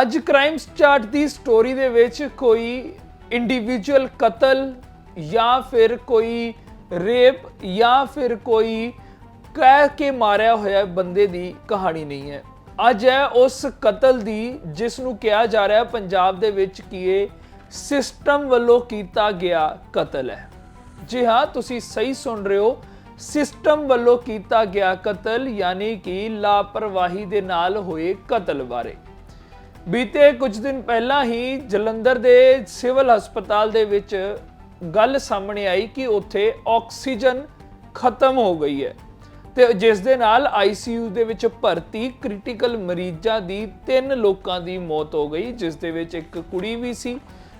ਅੱਜ crime start ਦੀ story ਦੇ ਵਿੱਚ ਕੋਈ ਇੰਡੀਵਿਜੂਅਲ ਕਤਲ ਜਾਂ ਫਿਰ ਕੋਈ ਰੇਪ ਜਾਂ ਫਿਰ ਕੋਈ ਕਹਿ ਕੇ ਮਾਰਿਆ ਹੋਇਆ ਬੰਦੇ ਦੀ ਕਹਾਣੀ ਨਹੀਂ ਹੈ। ਅੱਜ ਹੈ ਉਸ ਕਤਲ ਦੀ ਜਿਸ ਨੂੰ ਕਿਹਾ ਜਾ ਰਿਹਾ ਹੈ। ਪੰਜਾਬ ਦੇ ਵਿੱਚ ਕਿ ਇਹ ਸਿਸਟਮ ਵੱਲੋਂ ਕੀਤਾ ਗਿਆ ਕਤਲ ਹੈ। ਜੀ ਹਾਂ, ਤੁਸੀਂ ਸਹੀ ਸੁਣ ਰਹੇ ਹੋ। ਸਿਸਟਮ ਵੱਲੋਂ ਕੀਤਾ ਗਿਆ ਕਤਲ, ਯਾਨੀ ਕਿ ਲਾਪਰਵਾਹੀ ਦੇ ਨਾਲ ਹੋਏ ਕਤਲ ਬਾਰੇ। ਬੀਤੇ ਕੁਝ ਦਿਨ ਪਹਿਲਾਂ ਹੀ ਜਲੰਧਰ ਦੇ ਸਿਵਲ ਹਸਪਤਾਲ ਦੇ ਵਿੱਚ ਗੱਲ ਸਾਹਮਣੇ ਆਈ ਕਿ ਉੱਥੇ ਆਕਸੀਜਨ ਖਤਮ ਹੋ ਗਈ ਹੈ ਤੇ ਜਿਸ ਦੇ ਨਾਲ ਆਈਸੀਯੂ ਦੇ ਵਿੱਚ ਭਰਤੀ ਕ੍ਰਿਟੀਕਲ ਮਰੀਜ਼ਾਂ ਦੀ ਤਿੰਨ ਲੋਕਾਂ ਦੀ ਮੌਤ ਹੋ ਗਈ, ਜਿਸ ਦੇ ਵਿੱਚ ਇੱਕ ਕੁੜੀ ਵੀ ਸੀ,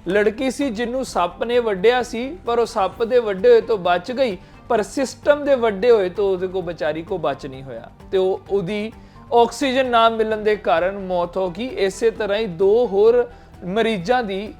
ਲੜਕੀ ਸੀ ਜਿਹਨੂੰ ਸੱਪ ਨੇ ਵੱਢਿਆ ਸੀ, ਪਰ ਉਹ ਸੱਪ ਦੇ ਵੱਡੇ ਹੋਏ ਤੋਂ ਬਚ ਗਈ, ਪਰ ਸਿਸਟਮ ਦੇ ਵੱਡੇ ਹੋਏ ਤੋਂ ਉਹਦੇ ਕੋ ਵਿਚਾਰੀ ਕੋ ਬਚ ਨਹੀਂ ਹੋਇਆ ਤੇ ਉਹ ਉਹਦੀ ਆਕਸੀਜਨ ਨਾ ਮਿਲਣ ਦੇ ਕਾਰਨ ਮੌਤ ਹੋ ਗਈ। ਇਸੇ ਤਰ੍ਹਾਂ ਹੀ ਦੋ ਹੋਰ ਮਰੀਜ਼ਾਂ ਦੀ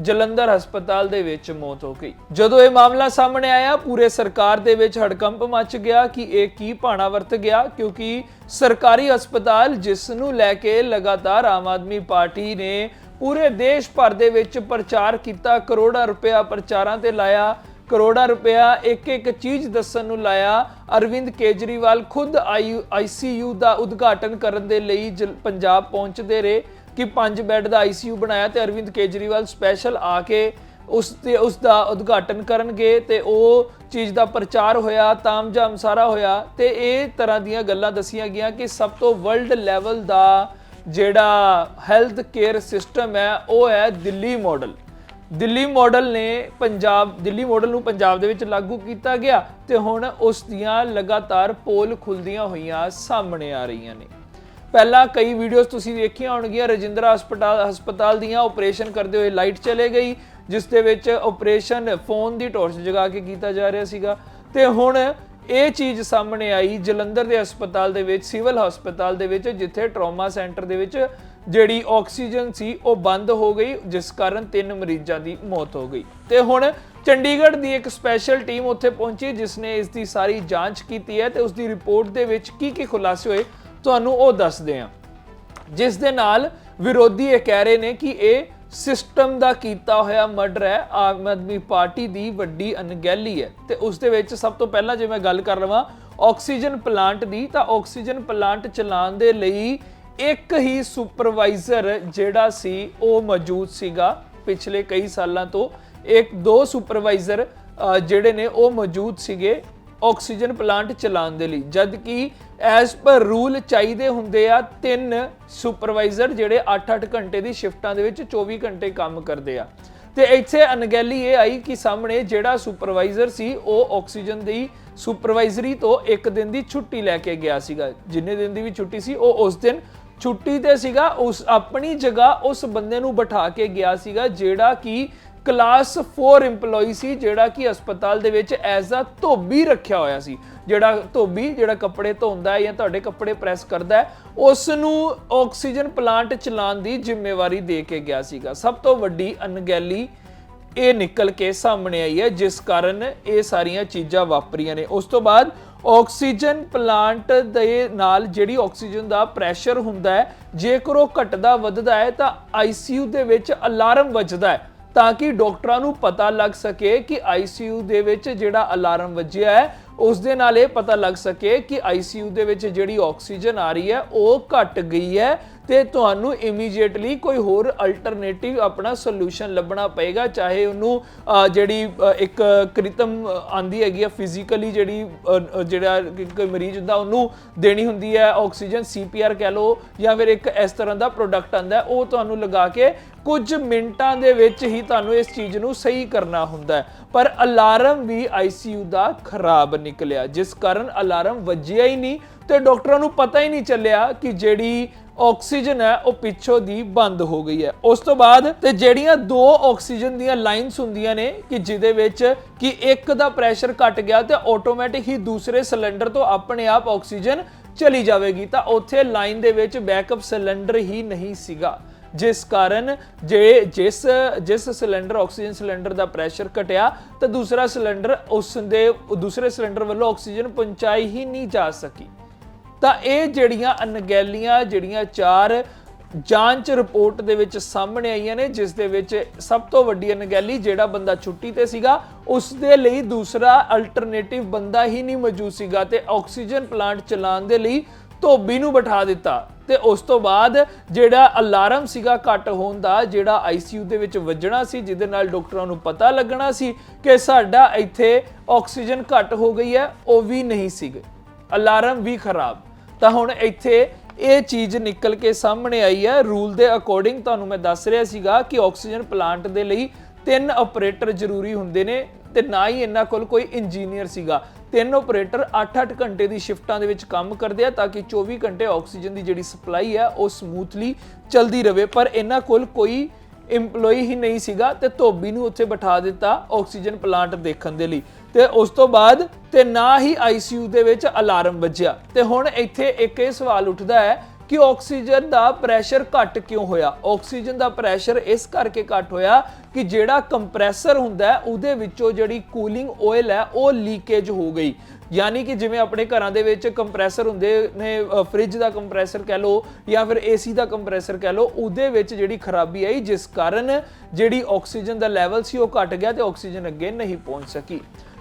ਜਲੰਧਰ ਹਸਪਤਾਲ ਦੇ ਵਿੱਚ ਮੌਤ ਹੋ ਗਈ। ਜਦੋਂ ਇਹ ਮਾਮਲਾ ਸਾਹਮਣੇ ਆਇਆ, ਪੂਰੇ ਸਰਕਾਰ ਦੇ ਵਿੱਚ ਹੜਕੰਪ ਮਚ ਗਿਆ ਕਿ ਇਹ ਕੀ ਭਾਣਾ ਵਰਤ ਗਿਆ, ਕਿਉਂਕਿ ਸਰਕਾਰੀ ਹਸਪਤਾਲ ਜਿਸ ਨੂੰ ਲੈ ਕੇ ਲਗਾਤਾਰ ਆਮ ਆਦਮੀ ਪਾਰਟੀ ਨੇ ਪੂਰੇ ਦੇਸ਼ ਭਰ ਦੇ ਵਿੱਚ ਪ੍ਰਚਾਰ ਕੀਤਾ, ਕਰੋੜਾਂ ਰੁਪਇਆ ਪ੍ਰਚਾਰਾਂ ਤੇ ਲਾਇਆ ਕਰੋੜਾਂ ਰੁਪਇਆ ਇੱਕ ਇੱਕ ਚੀਜ਼ ਦੱਸਣ ਨੂੰ ਲਾਇਆ। ਅਰਵਿੰਦ ਕੇਜਰੀਵਾਲ ਖੁਦ ਆਈਸੀਯੂ ਦਾ ਉਦਘਾਟਨ ਕਰਨ ਦੇ ਲਈ ਜਲ- ਪੰਜਾਬ ਪਹੁੰਚਦੇ ਰਹੇ ਕਿ ਪੰਜ ਬੈੱਡ ਦਾ ਆਈਸੀਯੂ ਬਣਾਇਆ ਤੇ ਅਰਵਿੰਦ ਕੇਜਰੀਵਾਲ ਸਪੈਸ਼ਲ ਆ ਕੇ ਉਸ ਤੇ, ਉਸ ਦਾ ਉਦਘਾਟਨ ਕਰਨਗੇ ਤੇ ਉਹ ਚੀਜ਼ ਦਾ ਪ੍ਰਚਾਰ ਹੋਇਆ, ਤਾਮਝਾਮ ਸਾਰਾ ਹੋਇਆ ਤੇ ਇਹ ਤਰ੍ਹਾਂ ਦੀਆਂ ਗੱਲਾਂ ਦਸੀਆਂ ਗਈਆਂ ਕਿ ਸਭ ਤੋਂ ਵਰਲਡ ਲੈਵਲ ਦਾ ਜਿਹੜਾ ਹੈਲਥ ਕੇਅਰ ਸਿਸਟਮ ਹੈ, ਉਹ ਹੈ ਦਿੱਲੀ ਮਾਡਲ। ਦਿੱਲੀ ਮਾਡਲ ਨੇ ਪੰਜਾਬ, ਦਿੱਲੀ ਮਾਡਲ ਨੂੰ ਪੰਜਾਬ ਦੇ ਵਿੱਚ ਲਾਗੂ ਕੀਤਾ ਗਿਆ ਤੇ ਹੁਣ ਉਸ ਦੀਆਂ ਲਗਾਤਾਰ ਪੋਲ ਖੁੱਲਦੀਆਂ ਹੋਈਆਂ ਸਾਹਮਣੇ ਆ ਰਹੀਆਂ ਨੇ। ਪਹਿਲਾਂ ਕਈ ਵੀਡੀਓਜ਼ ਤੁਸੀਂ ਵੇਖੀਆਂ ਹੋਣਗੀਆਂ, ਰਜਿੰਦਰਾ ਹਸਪਤਾਲ ਹਸਪਤਾਲ ਦੀਆਂ ਆਪਰੇਸ਼ਨ ਕਰਦੇ ਹੋਏ ਲਾਈਟ ਚਲੇ ਗਈ, ਜਿਸ ਦੇ ਵਿੱਚ ਆਪਰੇਸ਼ਨ ਫੋਨ ਦੀ ਟੋਰਚ ਜਗਾ ਕੇ ਕੀਤਾ ਜਾ ਰਿਹਾ ਸੀਗਾ। ਤੇ ਹੁਣ ਇਹ ਚੀਜ਼ ਸਾਹਮਣੇ ਆਈ ਜਲੰਧਰ ਦੇ ਹਸਪਤਾਲ ਦੇ ਵਿੱਚ, ਸਿਵਲ ਹਸਪਤਾਲ ਦੇ ਵਿੱਚ, ਜਿੱਥੇ ਟਰਾਮਾ ਸੈਂਟਰ ਦੇ ਵਿੱਚ ਜਿਹੜੀ ਆਕਸੀਜਨ ਸੀ ਉਹ ਬੰਦ ਹੋ ਗਈ, ਜਿਸ ਕਾਰਨ ਤਿੰਨ ਮਰੀਜ਼ਾਂ ਦੀ ਮੌਤ ਹੋ ਗਈ। ਤੇ ਹੁਣ ਚੰਡੀਗੜ੍ਹ ਦੀ ਇੱਕ ਸਪੈਸ਼ਲ ਟੀਮ ਉੱਥੇ ਪਹੁੰਚੀ, ਜਿਸ ਨੇ ਇਸ ਦੀ ਸਾਰੀ ਜਾਂਚ ਕੀਤੀ ਹੈ ਤੇ ਉਸ ਦੀ ਰਿਪੋਰਟ ਦੇ ਵਿੱਚ ਕੀ ਕੀ ਖੁਲਾਸੇ ਹੋਏ, ਤੁਹਾਨੂੰ ਉਹ ਦੱਸਦੇ ਹਾਂ। ਜਿਸ ਦੇ ਨਾਲ ਵਿਰੋਧੀ ਇਹ ਕਹਿ ਰਹੇ ਨੇ ਕਿ ਇਹ ਸਿਸਟਮ ਦਾ ਕੀਤਾ ਹੋਇਆ ਮਰਡਰ ਹੈ, ਆਮ ਆਦਮੀ ਪਾਰਟੀ ਦੀ ਵੱਡੀ ਅਣਗਹਿਲੀ ਹੈ। ਤੇ ਉਸ ਦੇ ਵਿੱਚ ਸਭ ਤੋਂ ਪਹਿਲਾਂ ਜੇ ਮੈਂ ਗੱਲ ਕਰ ਲਵਾਂ, ਆਕਸੀਜਨ ਪਲਾਂਟ ਦੀ, ਤਾਂ ਆਕਸੀਜਨ ਪਲਾਂਟ ਚਲਾਉਣ ਦੇ ਲਈ ਇੱਕ ਹੀ ਸੁਪਰਵਾਈਜ਼ਰ ਜਿਹੜਾ ਸੀ, ਉਹ ਮੌਜੂਦ ਸੀਗਾ ਪਿਛਲੇ ਕਈ ਸਾਲਾਂ ਤੋਂ। ਇੱਕ, ਦੋ ਸੁਪਰਵਾਈਜ਼ਰ ਜਿਹੜੇ ਨੇ, ਉਹ ਮੌਜੂਦ ਸੀਗੇ ਆਕਸੀਜਨ ਪਲਾਂਟ ਚਲਾਉਣ ਦੇ ਲਈ। ਜਦ ਕਿ ਐਸ ਪਰ ਰੂਲ ਚਾਹੀਦੇ ਹੁੰਦੇ ਆ, ਤਿੰਨ ਸੁਪਰਵਾਈਜ਼ਰ ਜਿਹੜੇ 8-8 ਘੰਟੇ ਦੀ ਸ਼ਿਫਟਾਂ ਦੇ ਵਿੱਚ 24 ਘੰਟੇ ਕੰਮ ਕਰਦੇ ਆ। ਤੇ ਇੱਥੇ ਅਣਗਹਿਲੀ ਇਹ ਆਈ ਕਿ ਸਾਹਮਣੇ ਜਿਹੜਾ ਸੁਪਰਵਾਈਜ਼ਰ ਸੀ, ਉਹ ਆਕਸੀਜਨ ਦੀ ਸੁਪਰਵਾਈਜ਼ਰੀ ਤੋਂ ਇੱਕ ਦਿਨ ਦੀ ਛੁੱਟੀ ਲੈ ਕੇ ਗਿਆ ਸੀਗਾ। ਜਿੰਨੇ ਦਿਨ ਦੀ ਵੀ ਛੁੱਟੀ ਸੀ, ਉਹ ਉਸ ਦਿਨ ਛੁੱਟੀ ਤੇ ਸੀਗਾ, ਉਸ ਆਪਣੀ ਜਗ੍ਹਾ ਉਸ ਬੰਦੇ ਨੂੰ ਬਿਠਾ ਕੇ ਗਿਆ ਸੀਗਾ, ਜਿਹੜਾ ਕਿ ਕਲਾਸ 4 EMPLOYEE ਸੀ, ਜਿਹੜਾ ਕਿ ਹਸਪਤਾਲ ਦੇ ਵਿੱਚ ਐਜ਼ ਅ ਧੋਬੀ ਰੱਖਿਆ ਹੋਇਆ ਸੀ। ਜਿਹੜਾ ਧੋਬੀ, ਜਿਹੜਾ ਕੱਪੜੇ ਧੋਂਦਾ ਹੈ ਜਾਂ ਤੁਹਾਡੇ ਕੱਪੜੇ ਪ੍ਰੈਸ ਕਰਦਾ ਹੈ ਉਸ ਨੂੰ ਆਕਸੀਜਨ ਪਲਾਂਟ ਚਲਾਉਣ ਦੀ ਜ਼ਿੰਮੇਵਾਰੀ ਦੇ ਕੇ ਗਿਆ ਸੀਗਾ। ਸਭ ਤੋਂ ਵੱਡੀ ਅਣਗਹਿਲੀ ਇਹ ਨਿਕਲ ਕੇ ਸਾਹਮਣੇ ਆਈ ਹੈ, ਜਿਸ ਕਾਰਨ ਇਹ ਸਾਰੀਆਂ ਚੀਜ਼ਾਂ ਵਾਪਰੀਆਂ ਨੇ। ਉਸ ਤੋਂ ਬਾਅਦ ਆਕਸੀਜਨ ਪਲਾਂਟ ਦੇ ਨਾਲ ਜਿਹੜੀ ਆਕਸੀਜਨ ਦਾ ਪ੍ਰੈਸ਼ਰ ਹੁੰਦਾ ਹੈ, ਜੇਕਰ ਉਹ ਘਟਦਾ, ਵੱਧਦਾ ਹੈ, ਤਾਂ ਆਈਸੀਯੂ ਦੇ ਵਿੱਚ ਅਲਾਰਮ ਵੱਜਦਾ ਹੈ, ਤਾਂ ਕਿ ਡਾਕਟਰਾਂ ਨੂੰ ਪਤਾ ਲੱਗ ਸਕੇ ਕਿ ਆਈਸੀਯੂ ਦੇ ਵਿੱਚ ਜਿਹੜਾ ਅਲਾਰਮ ਵੱਜਿਆ ਹੈ, ਉਸ ਦੇ ਨਾਲ ਇਹ ਪਤਾ ਲੱਗ ਸਕੇ ਕਿ ਆਈਸੀਯੂ ਦੇ ਵਿੱਚ ਜਿਹੜੀ ਆਕਸੀਜਨ ਆ ਰਹੀ ਹੈ, ਉਹ ਘਟ ਗਈ ਹੈ ਤੇ ਤੁਹਾਨੂੰ ਇਮੀਡੀਏਟਲੀ ਕੋਈ ਹੋਰ ਅਲਟਰਨੇਟਿਵ ਆਪਣਾ ਸੋਲੂਸ਼ਨ ਲੱਭਣਾ ਪਏਗਾ, ਚਾਹੇ ਉਹਨੂੰ ਜਿਹੜੀ ਇੱਕ ਕ੍ਰਿਤਮ ਆਂਦੀ ਹੈਗੀ ਆ ਫਿਜ਼ੀਕਲੀ ਜਿਹੜੀ ਜਿਹੜਾ ਕੋਈ ਮਰੀਜ਼ ਹੁੰਦਾ, ਉਹਨੂੰ ਦੇਣੀ ਹੁੰਦੀ ਹੈ ਆਕਸੀਜਨ ਸੀਪੀਆਰ ਕਹਿ ਲਓ, ਜਾਂ ਫਿਰ ਇੱਕ ਇਸ ਤਰ੍ਹਾਂ ਦਾ ਪ੍ਰੋਡਕਟ ਆਂਦਾ, ਉਹ ਤੁਹਾਨੂੰ ਲਗਾ ਕੇ ਕੁਝ ਮਿੰਟਾਂ ਦੇ ਵਿੱਚ ਹੀ ਤੁਹਾਨੂੰ ਇਸ ਚੀਜ਼ ਨੂੰ ਸਹੀ ਕਰਨਾ ਹੁੰਦਾ ਪਰ ਅਲਾਰਮ ਵੀ ਆਈਸੀਯੂ ਦਾ ਖਰਾਬ ਨਿਕਲਿਆ, ਜਿਸ ਕਾਰਨ ਅਲਾਰਮ ਵੱਜਿਆ ਹੀ ਨਹੀਂ ਤੇ ਡਾਕਟਰਾਂ ਨੂੰ ਪਤਾ ਹੀ ਨਹੀਂ ਚੱਲਿਆ ਕਿ ਜਿਹੜੀ ਆਕਸੀਜਨ ਹੈ, ਉਹ ਪਿੱਛੋਂ ਦੀ ਬੰਦ ਹੋ ਗਈ ਹੈ। ਉਸ ਤੋਂ ਬਾਅਦ ਤੇ ਜਿਹੜੀਆਂ ਦੋ ਆਕਸੀਜਨ ਦੀਆਂ ਲਾਈਨਸ ਹੁੰਦੀਆਂ ਨੇ ਕਿ ਜਿਹਦੇ ਵਿੱਚ ਕਿ ਇੱਕ ਦਾ ਪ੍ਰੈਸ਼ਰ ਘਟ ਗਿਆ ਤੇ ਆਟੋਮੈਟਿਕ ਹੀ ਦੂਸਰੇ ਸਿਲੰਡਰ ਤੋਂ ਆਪਣੇ ਆਪ ਆਕਸੀਜਨ ਚਲੀ ਜਾਵੇਗੀ, ਤਾਂ ਉੱਥੇ ਲਾਈਨ ਦੇ ਵਿੱਚ ਬੈਕਅਪ ਸਿਲੰਡਰ ਹੀ ਨਹੀਂ ਸੀਗਾ। ਜਿਸ ਕਾਰਨ ਜੇ ਜਿਸ ਜਿਸ ਸਿਲੰਡਰ ਆਕਸੀਜਨ ਸਿਲੰਡਰ ਦਾ ਪ੍ਰੈਸ਼ਰ ਘਟਿਆ, ਤਾਂ ਦੂਸਰਾ ਸਿਲੰਡਰ ਉਸ ਦੇ ਦੂਸਰੇ ਸਿਲੰਡਰ ਵੱਲੋਂ ਆਕਸੀਜਨ ਪਹੁੰਚਾਈ ਹੀ ਨਹੀਂ ਜਾ ਸਕੀ। ਤਾਂ ਇਹ ਜਿਹੜੀਆਂ ਅਣਗਹਿਲੀਆਂ, ਜਿਹੜੀਆਂ ਚਾਰ ਜਾਂਚ ਰਿਪੋਰਟ ਦੇ ਵਿੱਚ ਸਾਹਮਣੇ ਆਈਆਂ ਨੇ, ਜਿਸ ਦੇ ਵਿੱਚ ਸਭ ਤੋਂ ਵੱਡੀ ਅਣਗਹਿਲੀ ਜਿਹੜਾ ਬੰਦਾ ਛੁੱਟੀ ਤੇ ਸੀਗਾ, ਉਸ ਦੇ ਲਈ ਦੂਸਰਾ ਅਲਟਰਨੇਟਿਵ ਬੰਦਾ ਹੀ ਨਹੀਂ ਮੌਜੂਦ ਸੀਗਾ ਤੇ ਆਕਸੀਜਨ ਪਲਾਂਟ ਚਲਾਉਣ ਦੇ ਲਈ ਧੋਬੀ ਨੂੰ ਬਿਠਾ ਦਿੱਤਾ। ਤੇ ਉਸ ਤੋਂ ਬਾਅਦ ਜਿਹੜਾ ਅਲਾਰਮ ਸੀਗਾ ਘੱਟ ਹੋਣ ਦਾ, ਜਿਹੜਾ ਆਈਸੀਯੂ ਦੇ ਵਿੱਚ ਵੱਜਣਾ ਸੀ, ਜਿਹਦੇ ਨਾਲ ਡਾਕਟਰਾਂ ਨੂੰ ਪਤਾ ਲੱਗਣਾ ਸੀ ਕਿ ਸਾਡਾ ਇੱਥੇ ਆਕਸੀਜਨ ਘੱਟ ਹੋ ਗਈ ਹੈ, ਉਹ ਵੀ ਨਹੀਂ ਸੀਗੇ। ਅਲਾਰਮ ਵੀ ਖਰਾਬ। ਤਾਂ ਹੁਣ ਇੱਥੇ ਇਹ ਚੀਜ਼ ਨਿਕਲ ਕੇ ਸਾਹਮਣੇ ਆਈ ਹੈ। ਰੂਲ ਦੇ ਅਕੋਰਡਿੰਗ ਤੁਹਾਨੂੰ ਮੈਂ ਦੱਸ ਰਿਹਾ ਸੀਗਾ ਕਿ ਆਕਸੀਜਨ ਪਲਾਂਟ ਦੇ ਲਈ ਤਿੰਨ ਆਪਰੇਟਰ ਜ਼ਰੂਰੀ ਹੁੰਦੇ ਨੇ ਤੇ ਨਾ ਹੀ ਇਹਨਾਂ ਕੋਲ ਕੋਈ ਇੰਜੀਨੀਅਰ ਸੀਗਾ। ਤਿੰਨ ਆਪਰੇਟਰ 8-8 ਘੰਟੇ ਦੀ ਸ਼ਿਫਟਾਂ ਦੇ ਵਿੱਚ ਕੰਮ ਕਰਦੇ ਆ ਤਾਂ ਕਿ 24 ਘੰਟੇ ਆਕਸੀਜਨ ਦੀ ਜਿਹੜੀ ਸਪਲਾਈ ਹੈ ਉਹ ਸਮੂਥਲੀ ਚਲਦੀ ਰਹੇ ਪਰ ਇਹਨਾਂ ਕੋਲ ਕੋਈ EMPLOYE ਹੀ ਨਹੀਂ ਸੀਗਾ ਤੇ ਧੋਬੀ ਨੂੰ ਉੱਥੇ ਬਿਠਾ ਦਿੱਤਾ ਆਕਸੀਜਨ ਪਲਾਂਟ ਦੇਖਣ ਦੇ ਲਈ। ਤੇ ਉਸ ਤੋਂ ਬਾਅਦ ਤੇ ਨਾ ਹੀ ਆਈਸੀਯੂ ਦੇ ਵਿੱਚ ਅਲਾਰਮ ਵੱਜਿਆ। ਤੇ ਹੁਣ ਇੱਥੇ ਇੱਕ ਇਹ ਸਵਾਲ ਉੱਠਦਾ ਹੈ ਕਿ ਆਕਸੀਜਨ ਦਾ ਪ੍ਰੈਸ਼ਰ ਘੱਟ ਕਿਉਂ ਹੋਇਆ? ਆਕਸੀਜਨ ਦਾ ਪ੍ਰੈਸ਼ਰ ਇਸ ਕਰਕੇ ਘੱਟ ਹੋਇਆ ਕਿ ਜਿਹੜਾ ਕੰਪਰੈਸਰ ਹੁੰਦਾ ਉਹਦੇ ਵਿੱਚੋਂ ਜਿਹੜੀ ਕੂਲਿੰਗ ਆਇਲ ਹੈ, ਉਹ ਲੀਕੇਜ ਹੋ ਗਈ। ਯਾਨੀ ਕਿ ਜਿਵੇਂ ਆਪਣੇ ਘਰਾਂ ਦੇ ਵਿੱਚ ਕੰਪਰੈਸਰ ਹੁੰਦੇ ਨੇ ਫ੍ਰਿਜ ਦਾ ਕੰਪਰੈਸਰ ਕਹਿ ਲਓ ਜਾਂ ਫਿਰ ਏਸੀ ਦਾ ਕੰਪਰੈਸਰ ਕਹਿ ਲਓ, ਉਹਦੇ ਵਿੱਚ ਜਿਹੜੀ ਖਰਾਬੀ ਆਈ, ਜਿਸ ਕਾਰਨ ਜਿਹੜੀ ਆਕਸੀਜਨ ਦਾ ਲੈਵਲ ਸੀ ਉਹ ਘਟ ਗਿਆ ਤੇ ਆਕਸੀਜਨ ਅੱਗੇ ਨਹੀਂ ਪਹੁੰਚ ਸਕੀ।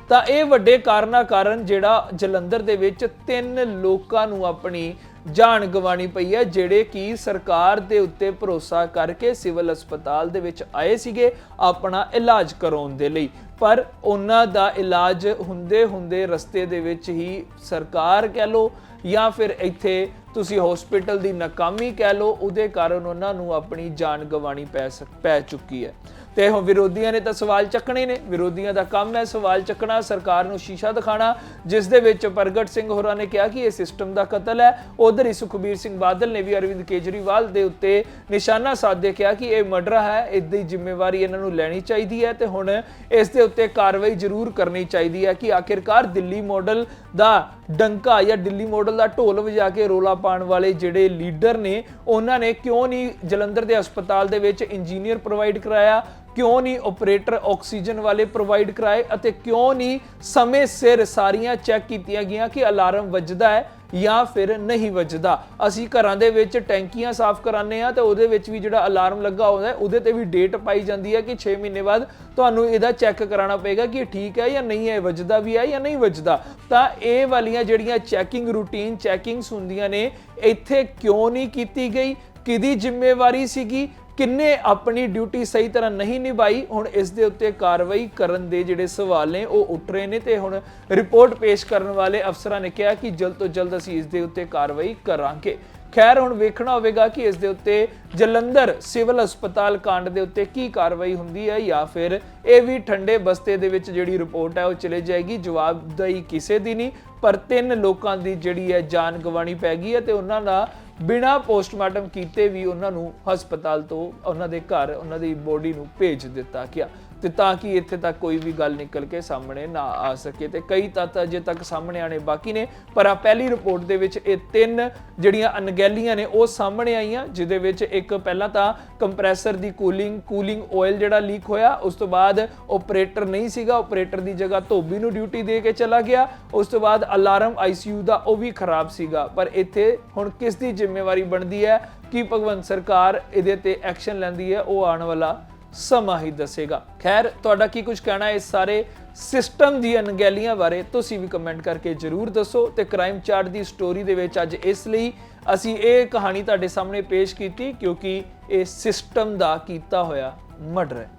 ਤਾਂ ਇਹ ਵੱਡੇ ਕਾਰਨਾਂ ਕਾਰਨ ਜਿਹੜਾ ਜਲੰਧਰ ਦੇ ਵਿੱਚ ਤਿੰਨ ਲੋਕਾਂ ਨੂੰ ਆਪਣੀ ਜਾਨ ਗਵਾਣੀ ਪਈ ਹੈ, ਜਿਹੜੇ ਕਿ ਸਰਕਾਰ ਦੇ ਉੱਤੇ ਭਰੋਸਾ ਕਰਕੇ ਸਿਵਲ ਹਸਪਤਾਲ ਦੇ ਵਿੱਚ ਆਏ ਸੀਗੇ ਆਪਣਾ ਇਲਾਜ ਕਰਾਉਣ ਦੇ ਲਈ। ਪਰ ਉਹਨਾਂ ਦਾ ਇਲਾਜ ਹੁੰਦੇ ਹੁੰਦੇ ਰਸਤੇ ਦੇ ਵਿੱਚ ਹੀ ਸਰਕਾਰ ਕਹਿ ਲੋ ਜਾਂ ਫਿਰ ਇੱਥੇ ਤੁਸੀਂ ਹਸਪੀਟਲ ਦੀ ਨਾਕਾਮੀ ਕਹਿ ਲੋ ਉਹਦੇ ਕਾਰਨ ਉਹਨਾਂ ਨੂੰ ਆਪਣੀ ਜਾਨ ਗਵਾਣੀ ਪੈ ਸਕ- ਪੈ ਚੁੱਕੀ ਹੈ। ਤੇ ਹੁਣ ਵਿਰੋਧੀਆਂ ਨੇ ਤਾਂ ਸਵਾਲ ਚੱਕਣੇ ਨੇ। ਵਿਰੋਧੀਆਂ ਦਾ ਕੰਮ ਹੈ ਸਵਾਲ ਚੱਕਣਾ, ਸਰਕਾਰ ਨੂੰ ਸ਼ੀਸ਼ਾ ਦਿਖਾਣਾ ਜਿਸ ਦੇ ਵਿੱਚ ਪ੍ਰਗਟ ਸਿੰਘ ਹੋਰਾਂ ਨੇ ਕਿਹਾ ਕਿ ਇਹ ਸਿਸਟਮ ਦਾ ਕਤਲ ਹੈ। ਉਧਰ ਹੀ ਸੁਖਬੀਰ ਸਿੰਘ ਬਾਦਲ ਨੇ ਵੀ ਅਰਵਿੰਦ ਕੇਜਰੀਵਾਲ ਦੇ ਉੱਤੇ ਨਿਸ਼ਾਨਾ ਸਾਧਦੇ ਕਿਹਾ ਕਿ ਇਹ ਮਰਡਰ ਹੈ ਇਹਦੀ ਜ਼ਿੰਮੇਵਾਰੀ ਇਹਨਾਂ ਨੂੰ ਲੈਣੀ ਚਾਹੀਦੀ ਹੈ ਤੇ ਹੁਣ ਇਸ ਦੇ ਉੱਤੇ ਕਾਰਵਾਈ ਜ਼ਰੂਰ ਕਰਨੀ ਚਾਹੀਦੀ ਹੈ ਕਿ ਆਖਿਰਕਾਰ ਦਿੱਲੀ ਮਾਡਲ ਦਾ ਡੰਕਾ ਜਾਂ ਦਿੱਲੀ ਮਾਡਲ ਦਾ ਢੋਲ ਵਜਾ ਕੇ ਰੋਲਾ ਪਾਉਣ ਵਾਲੇ ਜਿਹੜੇ ਲੀਡਰ ਨੇ, ਉਹਨਾਂ ਨੇ ਕਿਉਂ ਨਹੀਂ ਜਲੰਧਰ ਦੇ ਹਸਪਤਾਲ ਦੇ ਵਿੱਚ ਇੰਜੀਨੀਅਰ ਪ੍ਰੋਵਾਈਡ ਕਰਾਇਆ? ਕਿਉਂ ਨਹੀਂ ਆਪਰੇਟਰ ਆਕਸੀਜਨ ਵਾਲੇ ਪ੍ਰੋਵਾਈਡ ਕਰਾਏ ਅਤੇ ਕਿਉਂ ਨਹੀਂ ਸਮੇਂ ਸਿਰ ਸਾਰੀਆਂ ਚੈੱਕ ਕੀਤੀਆਂ ਗਈਆਂ ਕਿ ਅਲਾਰਮ ਵੱਜਦਾ ਹੈ ਜਾਂ ਫਿਰ ਨਹੀਂ ਵੱਜਦਾ। ਅਸੀਂ ਘਰਾਂ ਦੇ ਵਿੱਚ ਟੈਂਕੀਆਂ ਸਾਫ਼ ਕਰਾਉਂਦੇ ਆ ਤੇ ਉਹਦੇ ਵਿੱਚ ਵੀ ਜਿਹੜਾ ਅਲਾਰਮ ਲੱਗਾ ਹੁੰਦਾ ਉਹਦੇ ਤੇ ਵੀ ਡੇਟ ਪਾਈ ਜਾਂਦੀ ਹੈ ਕਿ 6 ਮਹੀਨੇ ਬਾਅਦ ਤੁਹਾਨੂੰ ਇਹਦਾ ਚੈੱਕ ਕਰਾਉਣਾ ਪਏਗਾ ਕਿ ਇਹ ਠੀਕ ਹੈ ਜਾਂ ਨਹੀਂ ਹੈ ਵੱਜਦਾ ਵੀ ਹੈ ਜਾਂ ਨਹੀਂ ਵੱਜਦਾ। ਤਾਂ ਇਹ ਵਾਲੀਆਂ ਜਿਹੜੀਆਂ ਚੈਕਿੰਗ ਰੂਟੀਨ ਚੈਕਿੰਗਸ ਹੁੰਦੀਆਂ ਨੇ, ਇੱਥੇ ਕਿਉਂ ਨਹੀਂ ਕੀਤੀ ਗਈ? ਕਿਹਦੀ ਜ਼ਿੰਮੇਵਾਰੀ ਸੀਗੀ? ਕਿੰਨੇ ਆਪਣੀ ਡਿਊਟੀ ਸਹੀ ਤਰ੍ਹਾਂ ਨਹੀਂ ਨਿਭਾਈ, ਹੁਣ ਇਸ ਦੇ ਉੱਤੇ ਕਾਰਵਾਈ ਕਰਨ ਦੇ ਜਿਹੜੇ ਸਵਾਲ ਨੇ, ਉਹ ਉੱਠ ਰਹੇ ਨੇ ਤੇ ਹੁਣ ਰਿਪੋਰਟ ਪੇਸ਼ ਕਰਨ ਵਾਲੇ ਅਫਸਰਾਂ ਨੇ ਕਿਹਾ ਕਿ ਜਲਦ ਤੋਂ ਜਲਦ ਅਸੀਂ ਇਸ ਦੇ ਉੱਤੇ ਕਾਰਵਾਈ ਕਰਾਂਗੇ। ਖੈਰ, ਹੁਣ ਵੇਖਣਾ ਹੋਵੇਗਾ ਕਿ ਇਸ ਦੇ ਉੱਤੇ ਜਲੰਧਰ ਸਿਵਲ ਹਸਪਤਾਲ ਕਾਂਡ ਦੇ ਉੱਤੇ ਕੀ ਕਾਰਵਾਈ ਹੁੰਦੀ ਹੈ ਜਾਂ ਫਿਰ ਇਹ ਵੀ ਠੰਡੇ ਬਸਤੇ ਦੇ ਵਿੱਚ ਜਿਹੜੀ ਰਿਪੋਰਟ ਹੈ ਉਹ ਚਲੇ ਜਾਏਗੀ। ਜਵਾਬਦੇਹੀ ਕਿਸੇ ਦੀ ਨਹੀਂ। ਪਰ ਤਿੰਨ ਲੋਕਾਂ ਦੀ ਜਿਹੜੀ ਹੈ ਜਾਨ ਗਵਾਣੀ ਪੈ ਗਈ ਹੈ ਤੇ ਉਹਨਾਂ ਦਾ ਬਿਨਾ ਪੋਸਟਮਾਰਟਮ ਕੀਤੇ ਵੀ ਉਹਨਾਂ ਨੂੰ ਹਸਪਤਾਲ ਤੋਂ ਉਹਨਾਂ ਦੇ ਘਰ, ਉਹਨਾਂ ਦੀ ਬੋਡੀ ਨੂੰ ਭੇਜ ਦਿੱਤਾ ਗਿਆ। ਤੇ ਤਾਂ ਕਿ ਇੱਥੇ ਤੱਕ ਕੋਈ ਵੀ ਗੱਲ ਨਿਕਲ ਕੇ ਸਾਹਮਣੇ ਨਾ ਆ ਸਕੇ ਤੇ ਕਈ ਤੱਤ ਅਜੇ ਤੱਕ ਸਾਹਮਣੇ ਆਣੇ ਬਾਕੀ ਨੇ, ਪਰ ਆ ਪਹਿਲੀ ਰਿਪੋਰਟ ਦੇ ਵਿੱਚ ਇਹ ਤਿੰਨ ਜਿਹੜੀਆਂ ਅਣਗਹਿਲੀਆਂ ਨੇ ਉਹ ਸਾਹਮਣੇ ਆਈਆਂ, ਜਿਹਦੇ ਵਿੱਚ ਇੱਕ ਪਹਿਲਾਂ ਤਾਂ ਕੰਪਰੈਸਰ ਦੀ ਕੂਲਿੰਗ ਕੂਲਿੰਗ ਆਇਲ ਜਿਹੜਾ ਲੀਕ ਹੋਇਆ, ਉਸ ਤੋਂ ਬਾਅਦ ਆਪਰੇਟਰ ਨਹੀਂ ਸੀਗਾ ਆਪਰੇਟਰ ਦੀ ਜਗ੍ਹਾ ਧੋਬੀ ਨੂੰ ਡਿਊਟੀ ਦੇ ਕੇ ਚਲਾ ਗਿਆ, ਉਸ ਤੋਂ ਬਾਅਦ ਅਲਾਰਮ ਆਈਸੀਯੂ ਦਾ ਉਹ ਵੀ ਖਰਾਬ ਸੀਗਾ। ਪਰ ਇੱਥੇ ਹੁਣ ਕਿਸ ਦੀ ਜ਼ਿੰਮੇਵਾਰੀ ਬਣਦੀ ਹੈ? ਕਿ ਭਗਵੰਤ ਸਰਕਾਰ ਇਹਦੇ ਤੇ ਐਕਸ਼ਨ ਲੈਂਦੀ ਹੈ? ਉਹ ਆਉਣ ਵਾਲਾ ਸਮਾਂ ਹੀ ਦੱਸੇਗਾ। ਖੈਰ, ਤੁਹਾਡਾ ਕੀ ਕੁਝ ਕਹਿਣਾ ਹੈ ਇਸ ਸਾਰੇ ਸਿਸਟਮ ਦੀ ਅਣਗਹਿਲੀਆਂ ਬਾਰੇ, ਤੁਸੀਂ ਵੀ ਕਮੈਂਟ ਕਰਕੇ ਜਰੂਰ ਦੱਸੋ ਤੇ ਕ੍ਰਾਈਮ ਚਾਰਟ ਦੀ ਸਟੋਰੀ ਦੇ ਵਿੱਚ ਅੱਜ ਇਸ ਲਈ ਅਸੀਂ ਇਹ ਕਹਾਣੀ ਤੁਹਾਡੇ ਸਾਹਮਣੇ ਪੇਸ਼ ਕੀਤੀ ਕਿਉਂਕਿ ਇਹ ਸਿਸਟਮ ਦਾ ਕੀਤਾ ਹੋਇਆ ਮਰਡਰ ਹੈ।